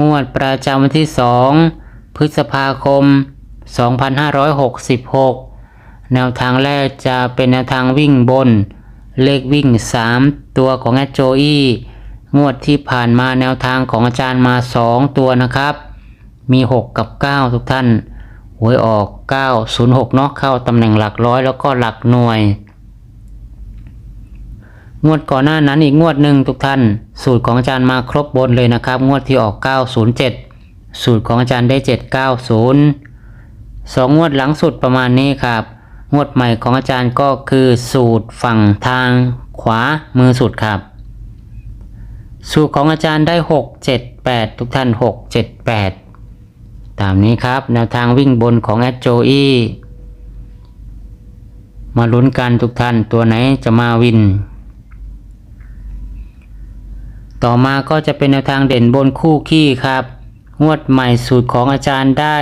งวดประจำวันที่ 2 พฤษภาคม 2566 แนวทางแรกจะเป็นแนวทางวิ่งบน เลขวิ่ง 3 ตัวของแอดโจอี้งวดที่ผ่านมาแนวทางของอาจารย์มา 2 ตัวนะครับ มี 6 กับ 9 ทุกท่านหวยออก 906 เนาะเข้าตำแหน่งหลักร้อยแล้วก็หลักหน่วย งวดก่อนหน้านั้นอีกงวดหนึ่งทุกท่าน สูตรของอาจารย์มาครบบนเลยนะครับ งวดที่ออก 907 สูตรของอาจารย์ได้ 790สองงวดหลังสุดประมาณนี้ครับ งวดใหม่ของอาจารย์ก็คือสูตรฝั่งทางขวามือสุดครับ สูตรของอาจารย์ได้ 678 ทุกท่าน 678 ตามนี้ครับ แนวทางวิ่งบนของแอดโจอีมาลุ้นกันทุกท่านตัวไหนจะมาวิน ต่อมาก็จะเป็นแนวทางเด่นบนคู่ขี้ครับ งวดใหม่สูตรของอาจารย์ได้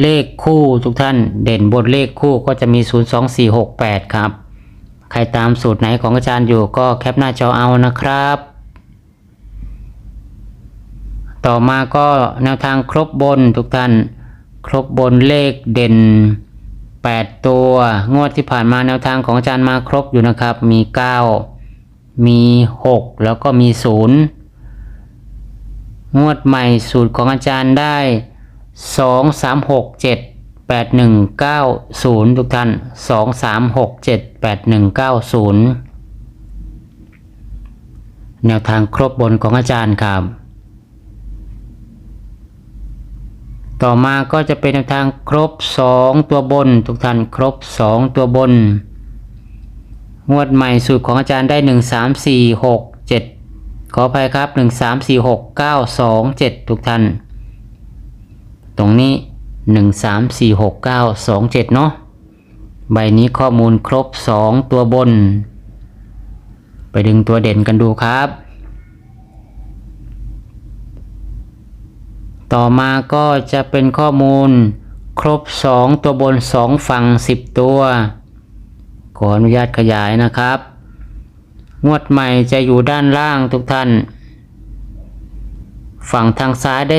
เลขคู่ทุกท่านเด่นบนเลขคู่ก็จะมี 02468 ครับ ใครตามสูตรไหนของอาจารย์อยู่ก็แคปหน้าจอเอานะครับ ต่อมาก็แนวทางครบบนทุกท่าน ครบบนเลขเด่น 8 ตัว งวดที่ผ่านมาแนวทางของอาจารย์มาครบอยู่นะครับ มี 9 มี 6 แล้วก็มี 0 งวดใหม่สูตรของอาจารย์ได้ 2 3 6 7 8 1 9 0 ทุกท่าน 2 3 6 7 8 1 9 0 แนวทางครบบนของอาจารย์ครับ ต่อมาก็จะเป็นแนวทางครบ 2 ตัวบน ทุกท่านครบ 2 ตัวบน งวดใหม่สูตรของอาจารย์ได้ 1 3 4 6 7 ขออภัยครับ 1 3 4 6 9 2 7 ทุกท่าน ตรงนี้ 1 3 4 6 9 2 7 เนาะใบนี้ข้อมูลครบ 2 ตัวบน ไปดึงตัวเด่นกันดูครับ ต่อมาก็จะเป็นข้อมูลครบ 2 ตัวบน 2 ฝั่ง 10 ตัว ขออนุญาตขยายนะครับ งวดใหม่จะอยู่ด้านล่างทุกท่าน ฝั่งทางซ้ายได้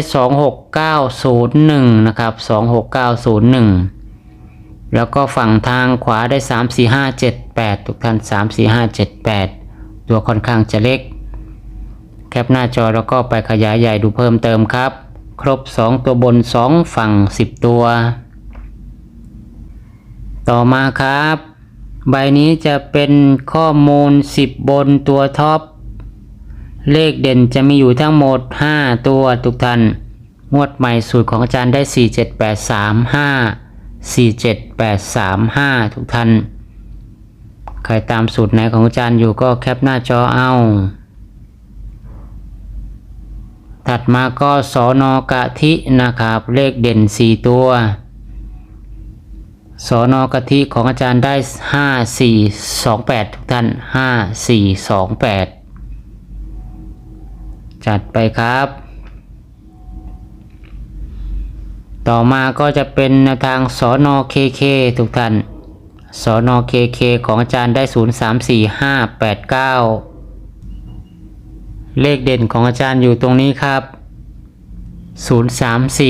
26901 นะครับ 26901 แล้วก็ฝั่งทางขวาได้ 34578 ทุกท่าน 34578 ตัวค่อนข้างจะเล็ก แคปหน้าจอแล้วก็ไปขยายใหญ่ดูเพิ่มเติมครับ ครบ 2 ตัวบน 2 ฝั่ง 10 ตัว ต่อมาครับ ใบนี้จะเป็นข้อมูล 10 บนตัวท็อป เลขเด่นจะมีอยู่ทั้งหมด 5 ตัวทุกท่านงวดใหม่สูตรของอาจารย์ได้ 47835 47835 ทุกท่าน ใครตามสูตรไหนของอาจารย์อยู่ก็แคปหน้าจอเอา ถัดมาก็สอนอกะทินะครับ เลขเด่น 4 ตัว สอนอกะทิของอาจารย์ได้ 5 4 2 8 ทุกท่าน 5 4 2 8 จัดไปครับ ต่อมาก็จะเป็นแนวทางสอนอเคเคทุกท่านสอนอเคเคของอาจารย์ได้ 0 3 4 5 8 9 เลขเด่นของอาจารย์อยู่ตรงนี้ครับ 0 3 4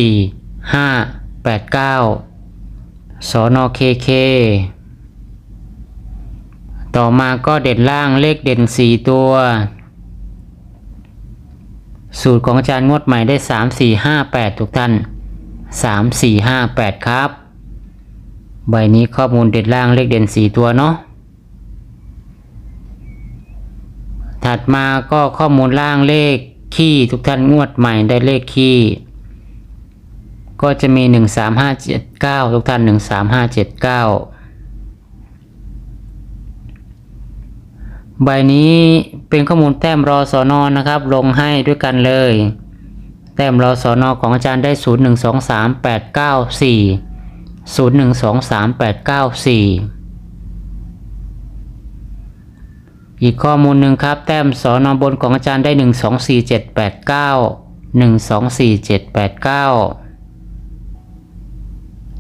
5 8 9 สอนอเคเคต่อมาก็เด่นล่างเลขเด่น 4 ตัว สูตรของอาจารย์งวดใหม่ได้ 3 4 5 8 ทุกท่าน 3 4 5 8 ครับ ใบนี้ข้อมูลเด่นล่างเลขเด่น 4 ตัวเนาะถัดมาก็ข้อมูลล่างเลขขี้ทุกท่านงวดใหม่ได้เลขขี้ ก็จะมี 1 3 5 7 9 ทุกท่าน 1 3 5 7 9 ใบนี้เป็นข้อมูลแต้มรอสอนอนะครับ ลงให้ด้วยกันเลย แต้มรอสอนอของอาจารย์ได้ 0 1 2 3 8 9 4 0 1 2 3 8 9 4 อีกข้อมูลหนึ่งครับ แต้มสอนอบนของอาจารย์ได้ 1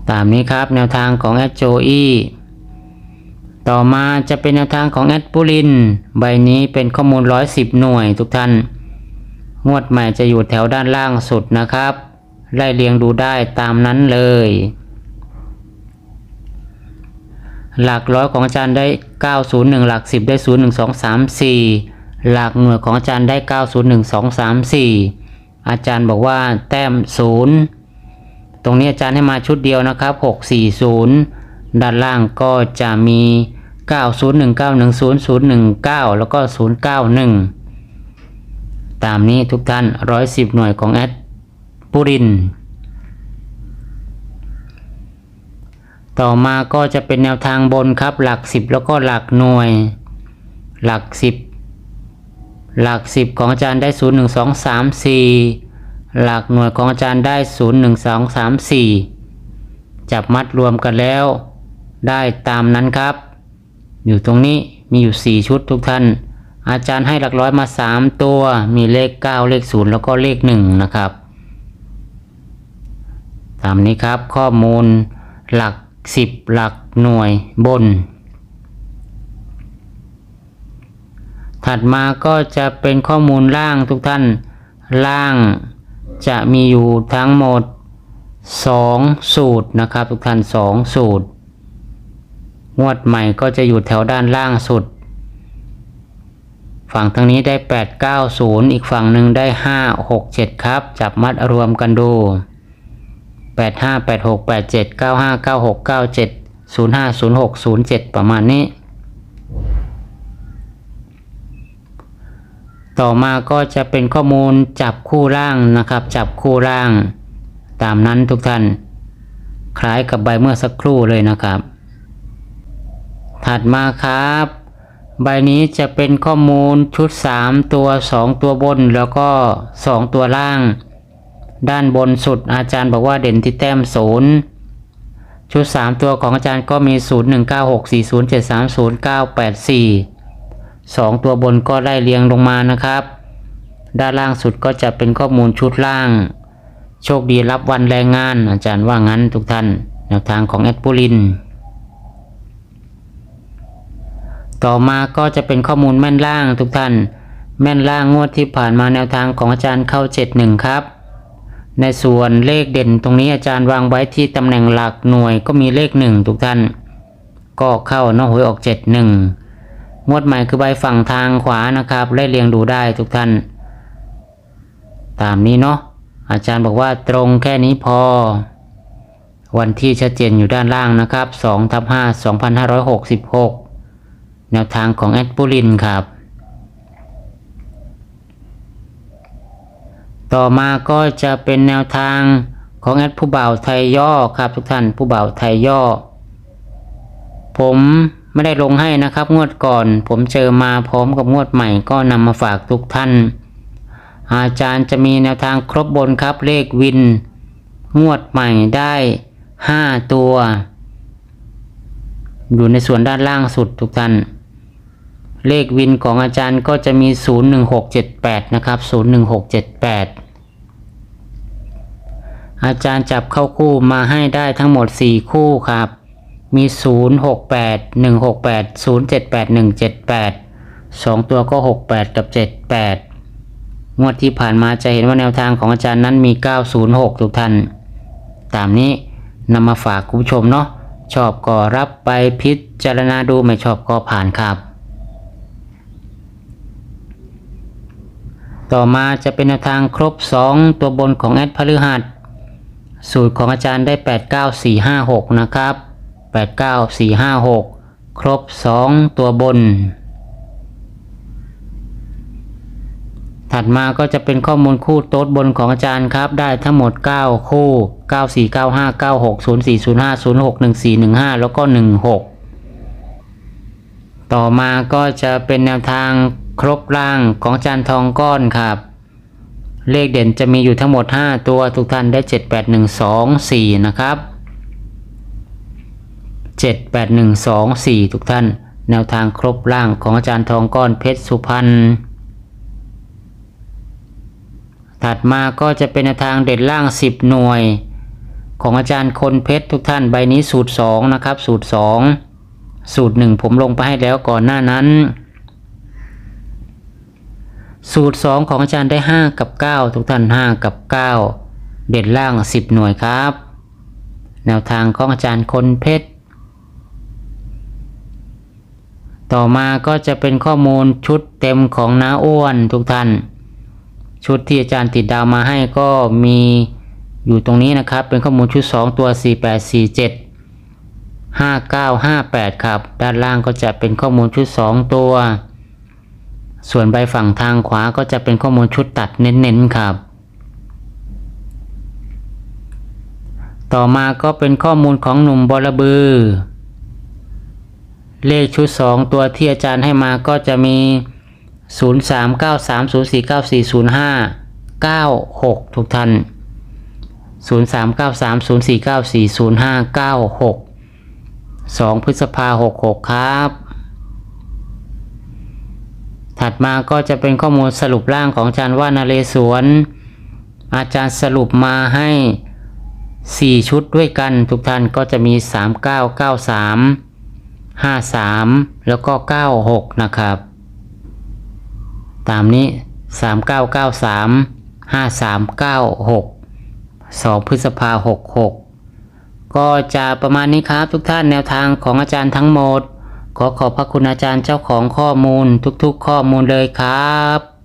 ตามนี้ครับแนวทางของแอดโจอีต่อมาจะเป็นแนวทางของแอดปูลิน ใบนี้เป็นข้อมูล 110 หน่วยทุกท่าน งวดใหม่จะอยู่แถวด้านล่างสุดนะครับ ไล่เรียงดูได้ตามนั้นเลย หลักร้อยของอาจารย์ได้ 901 หลัก 10 ได้ 0 1 2 3 4 หลักหน่วยของอาจารย์ได้ 901 2 3 4 อาจารย์บอกว่าแต้ม 0 ตรงนี้อาจารย์ให้มาชุดเดียวนะครับ 640 ด้านล่างก็จะมี 901910019 แล้วก็ 091 ตามนี้ทุกท่าน 110 หน่วยของแอดปุริน ต่อมาก็จะเป็นแนวทางบนครับ หลัก 10 แล้วก็หลักหน่วย หลัก 10 หลัก 10 ของอาจารย์ได้ 0 1 2 3 4 หลักหน่วยของอาจารย์ได้ 0 1 2 3 4 จับมัดรวมกันแล้ว ได้ตามนั้นครับ อยู่ตรงนี้มีอยู่ 4 ชุดทุกท่าน อาจารย์ให้หลักร้อยมา 3 ตัว มีเลข 9 เลข 0 แล้วก็เลข 1 นะครับ ตามนี้ครับข้อมูลหลัก 10 หลักหน่วยบน ถัดมาก็จะเป็นข้อมูลล่างทุกท่านล่าง จะมีอยู่ทั้งหมด 2 สูตรนะครับ ทุกท่าน2สูตร งวดใหม่ก็จะอยู่แถวด้านล่างสุด ฝั่งทางนี้ได้ 8 9 0 อีกฝั่งหนึ่งได้ 5 6 7 ครับ จับมัดรวมกันดู 8 5 8 6 8 7 9 5 9 6 9 7 0 5 0 6 0 7 ประมาณนี้ ต่อมาก็จะเป็นข้อมูลจับคู่ล่างนะครับ จับคู่ล่าง ตามนั้นทุกท่าน คล้ายกับใบเมื่อสักครู่เลยนะครับ ถัดมาครับ ใบนี้จะเป็นข้อมูลชุด 3 ตัว 2 ตัวบนแล้วก็ 2 ตัวล่าง ด้านบนสุดอาจารย์บอกว่าเด่นที่แต้มศูนย์ชุด 3 ตัวของอาจารย์ก็มี 0 1 9 6 4 0 7 3 0 9 8 4 2 ตัวบนก็ได้เรียงลงมานะครับ ด้านล่างสุดก็จะเป็นข้อมูลชุดล่าง โชคดีรับวันแรงงาน อาจารย์ว่างั้นทุกท่านแนวทางของแอดปูลิน ต่อมาก็จะเป็นข้อมูลแม่นล่างทุกท่าน แม่นล่างงวดที่ผ่านมาแนวทางของอาจารย์เข้า 71 ครับ ในส่วนเลขเด่นตรงนี้อาจารย์วางไว้ที่ตำแหน่งหลักหน่วยก็มีเลข 1 ทุกท่าน ก็เข้าเนอะหวยออก 71 งวดใหม่คือใบฝั่งทางขวานะครับไล่เรียงดูได้ทุกท่าน ตามนี้เนาะอาจารย์บอกว่าตรงแค่นี้พอ วันที่ชัดเจนอยู่ด้านล่างนะครับ2ทับ5 2566 แนวทางของแอดปูลินครับ ต่อมาก็จะเป็นแนวทางของแอดผู้บ่าวไทยย่อครับทุกท่านผู้บ่าวไทยย่อ ผม ไม่ได้ลงให้นะครับ งวดก่อน ผมเจอมาพร้อมกับงวดใหม่ก็นำมาฝากทุกท่าน อาจารย์จะมีแนวทางครบบนครับเลขวิน งวดใหม่ได้ 5 ตัว อยู่ในส่วนด้านล่างสุดทุกท่าน เลขวินของอาจารย์ก็จะมี 01678 นะครับ 01678อาจารย์จับเข้าคู่มาให้ได้ทั้งหมด 4 คู่ครับ มี 068 168 078 178 2 ตัวก็ 68 กับ 78 งวดที่ผ่านมาจะเห็นว่าแนวทางของอาจารย์นั้นมี 906 ทุกท่าน ตามนี้นำมาฝากคุณผู้ชมเนาะ ชอบก็รับไปพิจารณาดูไม่ชอบก็ผ่านครับ ต่อมาจะเป็นแนวทางครบ 2 ตัวบนของแอดพฤหัส สูตรของอาจารย์ได้ 89456 นะครับ 89456 ครบ 2 ตัวบน ถัดมาก็จะเป็นข้อมูลคู่โต๊ดบนของอาจารย์ครับ ได้ทั้งหมด 9 คู่ 9495 96 0405 06 1415 แล้วก็ 16 ต่อมาก็จะเป็นแนวทางครบล่างของอาจารย์ทองก้อนครับเลขเด่นจะมีอยู่ทั้งหมด 5 ตัวทุกท่านได้ 7 8 1 2 4 นะครับ 7 8 1 2 4 ทุกท่าน แนวทางครบล่างของอาจารย์ทองก้อนเพชรสุพรรณถัดมาก็จะเป็นแนวทางเด่นล่าง 10 หน่วย ของอาจารย์คนเพชรทุกท่านใบนี้สูตร 2 นะครับ สูตร 2 สูตร 1 ผมลงไปให้แล้วก่อนหน้านั้น สูตร 2 ของอาจารย์ได้ 5 กับ 9 ทุกท่าน 5 กับ 9 เด่นล่าง 10 หน่วยครับ แนวทางของอาจารย์คนเพชร ต่อมาก็จะเป็นข้อมูลชุดเต็มของน้าอ้วนทุกท่าน ชุดที่อาจารย์ติดดาวมาให้ก็มีอยู่ตรงนี้นะครับ เป็นข้อมูลชุด 2 ตัว 4847 5958 ครับ ด้านล่างก็จะเป็นข้อมูลชุด 2 ตัว ส่วนใบฝั่งทางขวาก็จะเป็นข้อมูลชุดตัดเน้นๆครับ ต่อมาก็เป็นข้อมูลของหนุ่มบอระบือ เลขชุด 2 ตัวที่อาจารย์ให้มาก็จะมี 0 3 9 3 0 4 9 4 0 5 9 6 ทุกท่าน 0 3 9 3 0 4 9 4 0 5 9 6 2 พฤษภา66 ครับ ถัดมาก็จะเป็นข้อมูลสรุปร่างของอาจารย์ว่านาเรศวรอาจารย์สรุปมาให้ 4 ชุดด้วยกัน ทุกท่านก็จะมี 3993 53 แล้วก็ 96 นะครับ ตามนี้ 3993 5396 2 พฤษภา 66 ก็จะประมาณนี้ครับทุกท่านแนวทางของอาจารย์ทั้งหมด ขอขอบพระคุณอาจารย์เจ้าของข้อมูลทุกๆข้อมูลเลยครับ